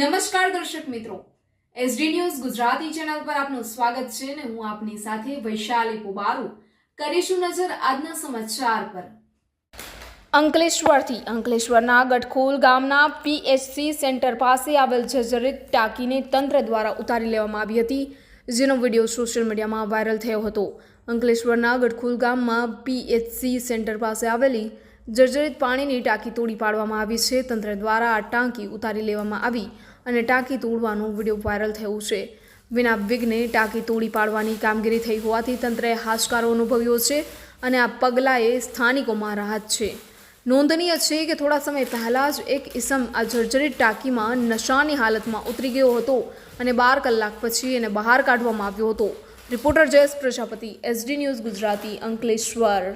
નમસ્કાર દર્શક મિત્રો. એસડી ન્યૂઝ ગુજરાતી ચેનલ પર આપનું સ્વાગત છે અને હું આપની સાથે વૈશાલી પુબારુ. કરીશું નજર આજના સમાચાર પર. અંકલેશ્વરથી અંકલેશ્વરના ગટખોલ ગામના પીએચસી સેન્ટર પાસે આવેલ જર્જરિત ટાંકીને તંત્ર દ્વારા ઉતારી લેવામાં આવી હતી, જેનો વીડિયો સોશિયલ મીડિયામાં વાયરલ થયો હતો. અંકલેશ્વરના ગટખોલ ગામમાં પીએચસી સેન્ટર પાસે આવેલી જર્જરિત પાણીની ટાંકી તોડી પાડવામાં આવી છે. તંત્ર દ્વારા આ ટાંકી ઉતારી લેવામાં આવી અને ટાંકી તોડવાનો વીડિયો વાયરલ થયો છે. વિના વિઘ્ને ટાંકી તોડી પાડવાની કામગીરી થઈ હોવાથી તંત્રએ હાશકારો અનુભવ્યો છે અને આ પગલાંએ સ્થાનિકોમાં રાહત છે. નોંધનીય છે કે થોડા સમય પહેલાં જ એક ઇસમ આ જર્જરિત ટાંકીમાં નશાની હાલતમાં ઉતરી ગયો હતો અને બાર કલાક પછી એને બહાર કાઢવામાં આવ્યો હતો. Reporter Jayesh Prajapati, SD news Gujarati Ankleshwar.